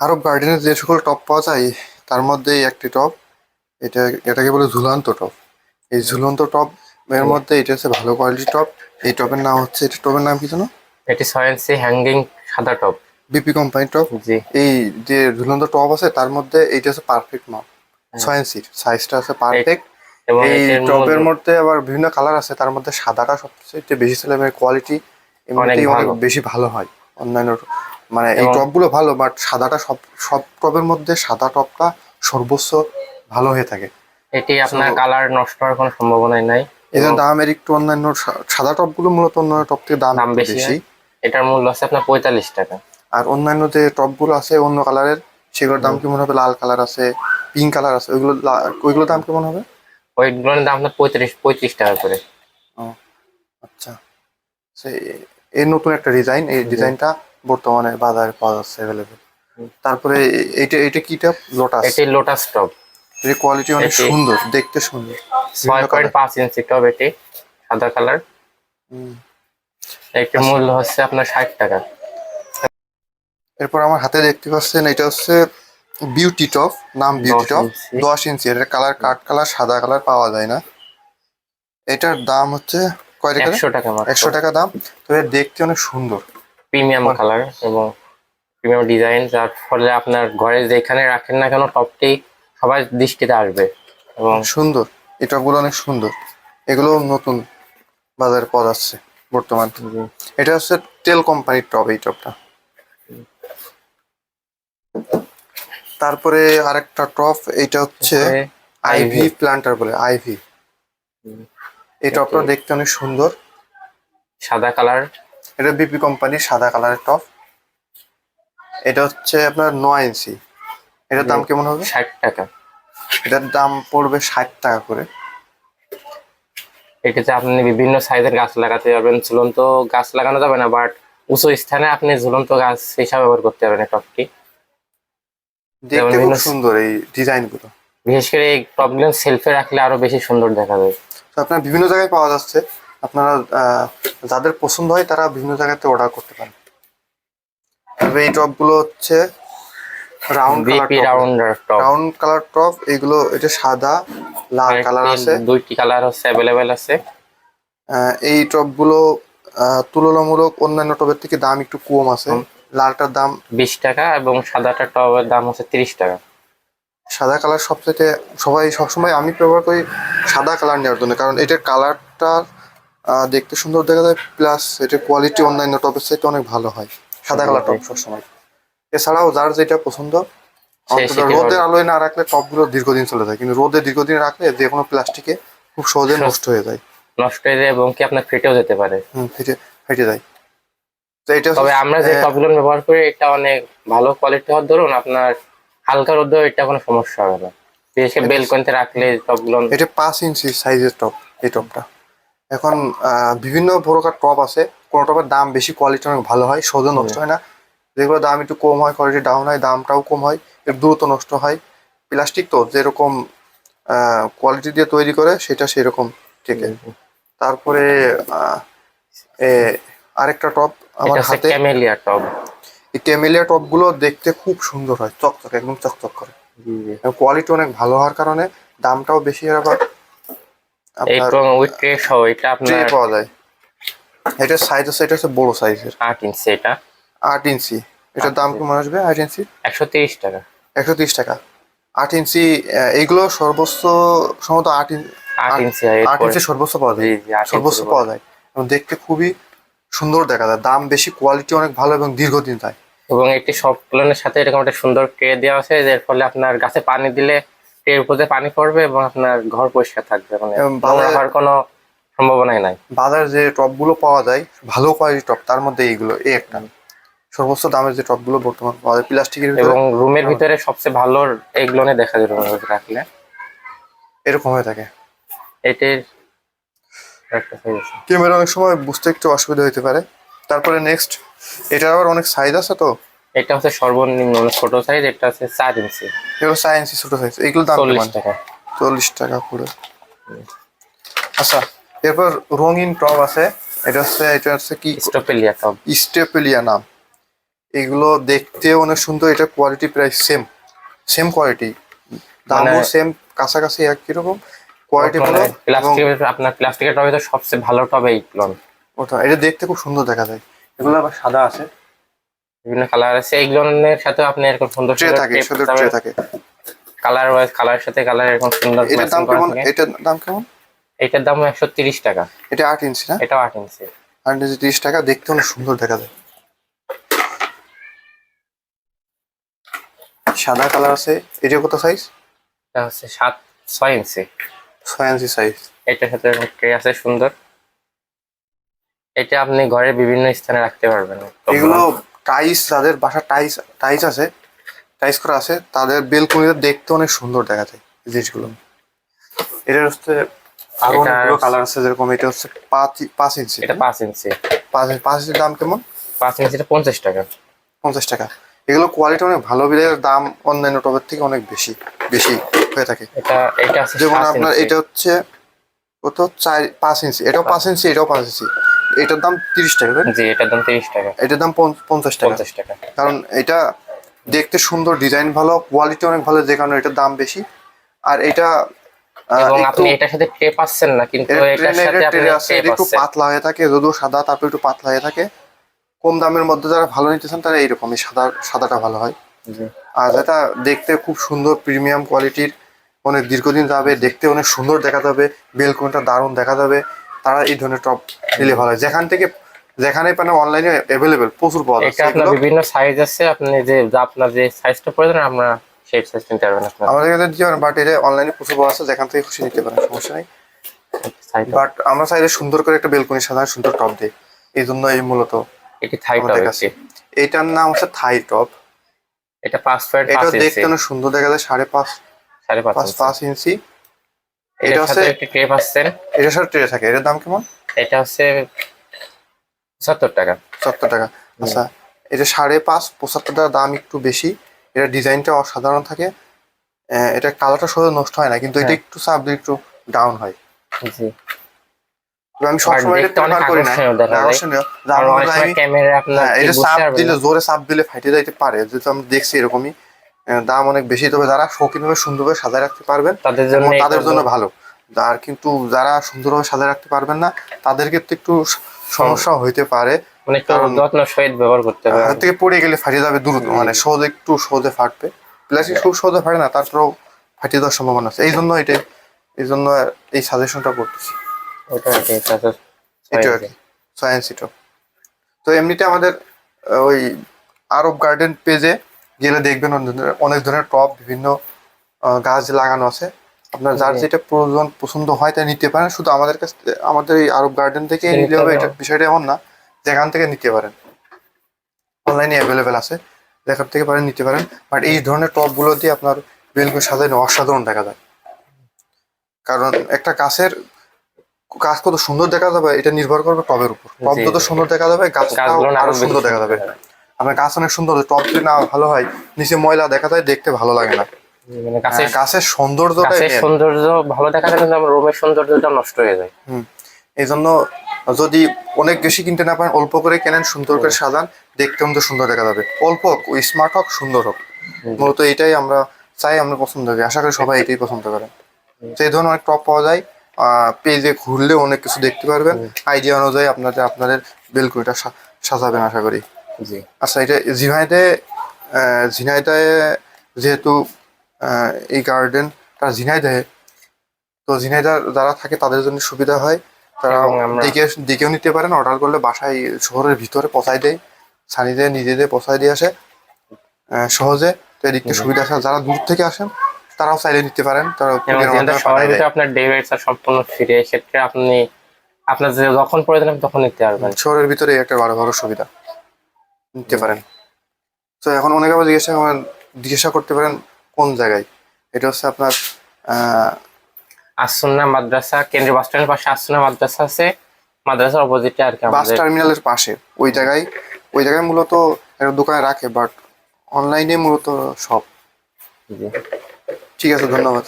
আরব গার্ডেনের যে সকল টপ পাওয়া যায় তার মধ্যে একটি টপ এটা এটাকে বলে ঝুলন্ত টপ এই ঝুলন্ত টপ এর মধ্যে এটা হচ্ছে ভালো কোয়ালিটি টপ এই টপের নাম হচ্ছে এটা টপের নাম কি জানো এটি ইঞ্চি হ্যাঙ্গিং সাদা টপ বিপি কোম্পানির টপ জি। এই যে ঝুলন্ত টপ আছে তার মধ্যে এইটা হচ্ছে পারফেক্ট মাপ ছয় সাইজটা আছে পারফেক্ট এই টপের মধ্যে আবার বিভিন্ন কালার আছে তার মধ্যে সাদাটা সবচেয়ে বেশি ছিল কোয়ালিটি এমনিতেই অনেক বেশি ভালো হয়। অন্যান্য মানে এই টপগুলো ভালো বাট সাদাটা সব সব টপের মধ্যে সাদা টপটা সর্বোচ্চ ভালো হয়ে থাকে। এটি আপনার কালার নষ্ট হওয়ার কোনো সম্ভাবনাই নাই। এদের দামের একটু অন্যান্য সাদা টপগুলো মূলত অন্যান্য টপ থেকে দাম বেশি বেশি। এটার মূল্য আছে আপনার পঁয়তাল্লিশ টাকা। আর অন্যান্য যে টপগুলো আছে অন্য কালারের সেগুলোর দাম কেমন হবে? লাল কালার আছে পিঙ্ক কালার আছে ওইগুলো ওইগুলোর দাম কেমন হবে? ওইগুলোর দাম আপনার পঁয়ত্রিশ পঁয়ত্রিশ টাকা করে। আচ্ছা। এই নতুন একটা ডিজাইন এই ডিজাইনটা বর্তমানে বাজারে পাওয়া যাচ্ছে অ্যাভেলেবেল তারপরে এ- এইটা এটা কিটা? লোটাস এটি লোটাস টপ এর কোয়ালিটি অনেক সুন্দর দেখতে সুন্দর। ছয় পয়েন্ট পাঁচ ইঞ্চি টপ এটি সাদা কালার হুম। এটির মূল্য হচ্ছে আপনার ষাট টাকা। এরপর আমার হাতে দেখতে পাচ্ছেন এটা হচ্ছে বিউটি টপ নাম বিউটি টপ ইঞ্চি। দশ ইঞ্চি এটার কালার কাঠ কালার সাদা কালার পাওয়া যায় না। এটার দাম হচ্ছে কয় টাকা? একশো টাকা একশো টাকা দাম। তো এর দেখতে অনেক সুন্দর। প্রিমিয়াম কালার এবং প্রিমিয়াম ডিজাইন যার ফলে আপনার ঘরে যেখানে রাখেন না কেন টপটি সবার দৃষ্টিতে আসবে। এবং সুন্দর। এই টপগুলো অনেক সুন্দর। এগুলো নতুন বাজারে পাওয়া আসছে বর্তমান। এটা হচ্ছে টেল কোম্পানির টপ এই টপটা তারপরে আরেকটা টপ এটা হচ্ছে আইভি আইভি প্ল্যান্টার বলে আইভি এই টপটা দেখতে অনেক সুন্দর। সাদা কালার এটা বিপি কোম্পানির সাদা কালারের টপ এটা হচ্ছে আপনার নয় ইঞ্চি এটার দাম কেমন হবে? ষাট টাকা। এটার দাম পড়বে ষাট টাকা করে। এটিতে আপনি বিভিন্ন সাইজের গাছ লাগাতে পারবেন ঝুলন্ত গাছ লাগানো যাবে না বাট উঁচু স্থানে আপনি ঝুলন্ত গাছ হিসাবে ব্যবহার করতে পারবেন টপটি দেখতে খুব বিভিন্ন- সুন্দর এই ডিজাইনগুলো বিশেষ করে এই টপগুলো সেলফে রাখলে আরও বেশি সুন্দর দেখা যায় তো আপনার বিভিন্ন জায়গায় পাওয়া যাচ্ছে। আপনারা যাদের পছন্দ হয় তারা বিভিন্ন জায়গাতে অর্ডার করতে পারেন। তবে এই টপগুলো হচ্ছে round colour top round colour top এগুলো এটা সাদা লাল কালার আছে। দুইটি কালার হচ্ছে অ্যাভেলেবেল আছে। এই টপগুলো তুলনামূলক অন্যান্য টপের থেকে দাম একটু কম আছে। লালটার দাম বিশ টাকা এবং সাদাটা টবের দাম হচ্ছে তিরিশ টাকা। সাদা কালার সবচেয়ে সবাই সবসময় আমি ব্যবহার করি সাদা কালার নেওয়ার জন্য কারণ এটার কালারটা দেখতে সুন্দর দেখা যায় প্লাস এটার কোয়ালিটি অন্যান্য টপের সাথে অনেক ভালো হয়। সাদা কালার টপ সবসময়। এছাড়াও যার যেটা পছন্দ রোদের আলোয় না রাখলে টপগুলো দীর্ঘদিন চলে যায়। কিন্তু রোদে দীর্ঘদিন রাখলে যে কোনো প্লাস্টিকে খুব সহজে নষ্ট হয়ে যায়। নষ্ট হয়ে যায় এবং কি আপনার ফেটেও যেতে পারে। হুম, ফেটে ফেটে যায়। তো এটা তবে আমরা যে টপগুলো ব্যবহার করি এটা অনেক ভালো কোয়ালিটি হওয়ার ধরুন আপনার হালকা রোদে এটা কোনো সমস্যা হবে না। বিশেষ করে বেলকনিতে রাখলে টপগুলো এটা পাঁচ ইঞ্চি সাইজের টপ এই টপটা এখন বিভিন্ন প্রকার টপ আছে। কোনো টপের দাম বেশি কোয়ালিটি অনেক ভালো হয় সহজে নষ্ট হয় না। যেগুলো দাম একটু কম হয় কোয়ালিটি ডাউন হয় দামটাও কম হয় একটু দ্রুত নষ্ট হয়। প্লাস্টিক তো যেরকম কোয়ালিটি দিয়ে তৈরি করে সেটা সেরকম থেকে। তারপরে এ, আরেকটা টপ আমার হাতে। ক্যামেলিয়া টপ এই টেমিলিয়া টপগুলো দেখতে খুব সুন্দর হয় চকচক একদম চকচক করে। কোয়ালিটি অনেক ভালো হওয়ার কারণে দামটাও বেশি আর আবার পাওয়া যায়। এটার সাইজ আছে এটা হচ্ছে বড় সাইজের আট ইঞ্চি এটা। আট ইঞ্চি। এটার দাম। কেমন আসবে আট ইঞ্চি? একশো তিরিশ টাকা। একশো তিরিশ টাকা। আট ইঞ্চি এইগুলো সর্বোচ্চ সম্ভবত আট আট ইঞ্চি আট ইঞ্চি সর্বোচ্চ পাওয়া যায়। সর্বোচ্চ পাওয়া যায়। এবং দেখতে খুবই সুন্দর দেখা যায়। দাম বেশি কোয়ালিটি অনেক ভালো এবং দীর্ঘদিন যায় এবং একটি সব প্লানের সাথে এরকম একটা সুন্দর ট্রে দেওয়া আছে এর ফলে আপনার গাছে পানি দিলে ট্রের উপরে পানি পড়বে এবং আপনার ঘর পরিষ্কার থাকবে মানে নোংরা হওয়ার কোনো সম্ভাবনাই নাই। বাজার যে টপগুলো পাওয়া যায় ভালো কোয়ালিটি টপ তার মধ্যে এইগুলো এই একটা। সর্বোচ্চ দামের যে টপগুলো বর্তমান পাওয়া যায় প্লাস্টিকের এবং রুমের ভিতরে সবচেয়ে ভালো এগুলোনে দেখা যায় রুমের ভিতরে রাখলে। এরকম হয়ে থাকে। এটির একটা ক্যামেরা অনেক সময় বুঝতে একটু অসুবিধা হতে পারে। তারপরে নেক্সট এটা আবার অনেক সাইজ আছে তো এটা হচ্ছে সর্বনিম্ন মানে ছোট সাইজ এটা হচ্ছে চার ইঞ্চি এগুলো ইঞ্চি ছোট সাইজ এগুলো দাম চল্লিশ টাকা। চল্লিশ টাকা করে। আচ্ছা এরপর রঙিন টপ আছে এটা হচ্ছে এটা হচ্ছে কি? স্টেপেলিয়া টপ স্টেপেলিয়া নাম। এগুলো দেখতেও অনেক সুন্দর এটা কোয়ালিটি প্রায় সেম সেম কোয়ালিটি দামও মানে- সেম কাছাকাছি একই রকম কোয়ালিটি ভালো। প্লাস্টিকের আপনার প্লাস্টিকের টবে তো সবচেয়ে ভালো টবে এই লন ওটা এটা দেখতে খুব সুন্দর দেখা যায়। এগুলো আবার সাদা আছে। বিভিন্ন কালার আছে। এই লনের সাথে আপনি এরকম সুন্দর ট্রে থাকে শুধু ট্রে থাকে। কালার ওয়াইজ কালারের সাথে কালার এরকম সুন্দর এটার দাম কেমন। এটার দাম কেমন? এটার দাম একশো তিরিশ টাকা। এটা আট ইঞ্চি না? এটাও আট ইঞ্চি আট ইঞ্চি তিরিশ টাকা দেখতে অনেক সুন্দর দেখা যায়। সাদা কালার আছে। এটা কত সাইজ এটা হচ্ছে সাত ছয় ইঞ্চি ছয় ইঞ্চি সাইজ এটার সাথে এরকম ট্রে আছে সুন্দর। এটা আপনি ঘরের বিভিন্ন স্থানে রাখতে পারবেন। এগুলো টাইস যাদের বাসা টাইস টাইস আছে টাইস করা আছে। তাদের বেলকুনিতে দেখতে অনেক সুন্দর দেখা যায় জিনিসগুলো। এটার হচ্ছে আরও অনেকগুলো কালার আছে যেরকম এটা হচ্ছে পাঁচ পাঁচ ইঞ্চি। এটা পাঁচ ইঞ্চি। পাঁচ ইঞ্চি পাঁচ ইঞ্চির দাম কেমন? পাঁচ ইঞ্চিটা পঞ্চাশ টাকা। পঞ্চাশ টাকা। এগুলো কোয়ালিটি অনেক ভালো বিলের দাম অন্যান্য টবের থেকে অনেক বেশি বেশি হয়ে থাকে। এটা এটা যেমন আপনার এটা হচ্ছে কত চার পাঁচ ইঞ্চি। এটাও পাঁচ ইঞ্চি এটাও পাঁচ ইঞ্চি। এটার দাম তিরিশ টাকা জি এটার দাম তিরিশ টাকা। এটার দাম পঞ্চ- পঞ্চাশ টাকা। পঞ্চাশ টাকা। কারণ এটা দেখতে সুন্দর ডিজাইন ভালো কোয়ালিটি অনেক ভালো যে কারণে এটার দাম বেশি। আর এটা এবং আপনি এটার সাথে ট্রে পাচ্ছেন না কিন্তু এটার সাথে আপনি ট্রে আছে ট্রে এটা একটু পাতলা হয়ে থাকে যদিও সাদা তারপর একটু পাতলা হয়ে থাকে। কম দামের মধ্যে যারা ভালো নিতেছেন তারা এইরকমই সাদা সাদাটা ভালো হয়। আর যেটা দেখতে খুব সুন্দর প্রিমিয়াম কোয়ালিটির অনেক দীর্ঘদিন যাবে দেখতে অনেক সুন্দর দেখা যাবে বেলকনিটা দারুণ দেখা যাবে। তারা এই ধরনের টপ নিলে ভালো হয়। যেখান থেকে যেখানে মানে অনলাইনে অ্যাভেলেবেল প্রচুর পাওয়া আপনার বিভিন্ন সাইজ আছে আপনি যে আপনার যে সাইজটা প্রয়োজন আমরা সেই সাইজ নিতে পারবেন আপনার। আমাদের কাছে দিতে পারেন বাট এটা অনলাইনে প্রচুর পাওয়া আছে যেখান থেকে খুশি নিতে পারেন সমস্যা নেই। বাট আমরা চাইলে সুন্দর করে একটা বেলকনি সাজানো সুন্দর টপ দিই। এই জন্য এই মূলত এটি থাই টপ আমাদের কাছে এইটার নাম হচ্ছে থাই টপ এটা পাঁচ ফিট এটা দেখতে অনেক সুন্দর দেখা যায় সাড়ে পাঁচ সাড়ে পাঁচ পাঁচ ইঞ্চি এটা হচ্ছে সাথে একটি ট্রে পাচ্ছেন থাকে এটার দাম কেমন? এটা হচ্ছে পঁচাত্তর টাকা। সত্তর টাকা। আচ্ছা এটা সাড়ে পাঁচ পঁচাত্তর টাকা দাম একটু বেশি এটা ডিজাইনটা অসাধারণ থাকে। এটা কালারটা সহজে নষ্ট হয় না কিন্তু এটা হ্যাঁ। একটু চাপ একটু ডাউন হয়। জি। আমি সবসময় এটা প্রেফার করি না। আকর্ষণীয় ক্যামেরা আপনার হ্যাঁ এটা চাপ দিলে জোরে চাপ দিলে ফাইটে যাইতে পারে যেহেতু আমি দেখছি এরকমই। দাম অনেক বেশি তবে যারা শৌখিনভাবে সুন্দরভাবে সাজায় রাখতে পারবেন তাদের জন্য তাদের জন্য ভালো। আর কিন্তু যারা সুন্দরভাবে সাজায় রাখতে পারবেন না তাদের ক্ষেত্রে একটু সমস্যা হইতে পারে। মানে একটু কারণ- যত্ন সহিত ব্যবহার করতে হবে। হাত থেকে পড়ে গেলে ফাটিয়ে যাবে দ্রুত মানে সহজে একটু সহজে ফাটবে। প্লাস্টিক খুব সহজে ফাটে না তারপরেও ফাটিয়ে দেওয়ার সম্ভাবনা আছে। এই জন্য এই জন্য এই সাজেশনটা করতেছি। ওটা এটা তো এমনিতে আমাদের ওই আরব গার্ডেন পেজে গেলে দেখবেন অনেক ধরনের- অনেক ধরনের টপ বিভিন্ন গাছ লাগানো আছে। আপনার যার যেটা প্রয়োজন পছন্দ হয় তাই নিতে পারেন। শুধু আমাদের কাছ আমাদের এই আরব গার্ডেন থেকে নিতে হবে। এটা বিষয়টা এমন না যেখান থেকে নিতে পারেন। অনলাইনে অ্যাভেলেবেল আছে যেখান থেকে পারেন নিতে পারেন। বাট এই ধরনের টপগুলো দিয়ে আপনার বেলগুলো সাজানো অসাধারণ দেখা যায়। কারণ একটা গাছের গাছ কত সুন্দর দেখা যাবে এটা নির্ভর করবে টবের উপর। টব যত সুন্দর দেখা যাবে না আরও সুন্দর দেখা যাবে। আপনার গাছ অনেক সুন্দর টপ যদি না ভালো হয় নিচে ময়লা দেখা যায় দেখতে ভালো লাগে না। মানে হ্যাঁ, সৌন্দর্যটা সৌন্দর্য ভালো দেখা যায় কিন্তু আমার রুমের সৌন্দর্যটা নষ্ট হয়ে যায়। এই জন্য যদি অনেক বেশি কিনতে না পারেন অল্প করে কেনেন সুন্দর করে সাজান দেখতে কিন্তু সুন্দর দেখা যাবে। অল্প হোক স্মার্ট হোক সুন্দর হোক। মূলত এটাই আমরা চাই আমরা পছন্দ করি। আশা করি সবাই এটাই পছন্দ করেন ধরনের অনেক টপ পাওয়া যায়। পেজে ঘুরলে অনেক কিছু দেখতে পারবেন। আইডিয়া অনুযায়ী আপনাদের আপনাদের বেলকুনিটা সাজাবেন আশা করি। জি। আচ্ছা এটা ঝিনাইতে আহ, ঝিনাইতে যেহেতু এই গার্ডেন তারা ঝিনাইদহে তো ঝিনাইদার যারা থাকে তাদের জন্য সুবিধা হয়। তারা দিকে দিকেও নিতে পারেন অর্ডার করলে বাসায় শহরের ভিতরে পৌঁছায় দেয়। সানিদের নিজেদের পৌঁছায় দিয়ে আসে সহজে। তো এদিক সুবিধা আছে। যারা দূর থেকে আসেন তারাও চাইলে নিতে পারেন। তারা আপনার সম্পূর্ণ ফ্রি এক্ষেত্রে আপনি আপনার যখন প্রয়োজন তখন নিতে পারবেন। শহরের ভিতরে একটা বড় বড় সুবিধা। নিতে পারেন। তো এখন অনেকে আবার জিজ্ঞাসা করেন জিজ্ঞাসা করতে পারেন কোন জায়গায়। এটা হচ্ছে আপনার আসুন্না মাদ্রাসা কেন্দ্রীয় বাস স্ট্যান্ডের পাশে আসুন্না মাদ্রাসা আছে। মাদ্রাসার অপোজিটে আর কি বাস টার্মিনালের পাশে ওই জায়গায় ওই জায়গায় মূলত একটা দোকানে রাখে বাট অনলাইনে মূলত সব। ঠিক আছে ধন্যবাদ।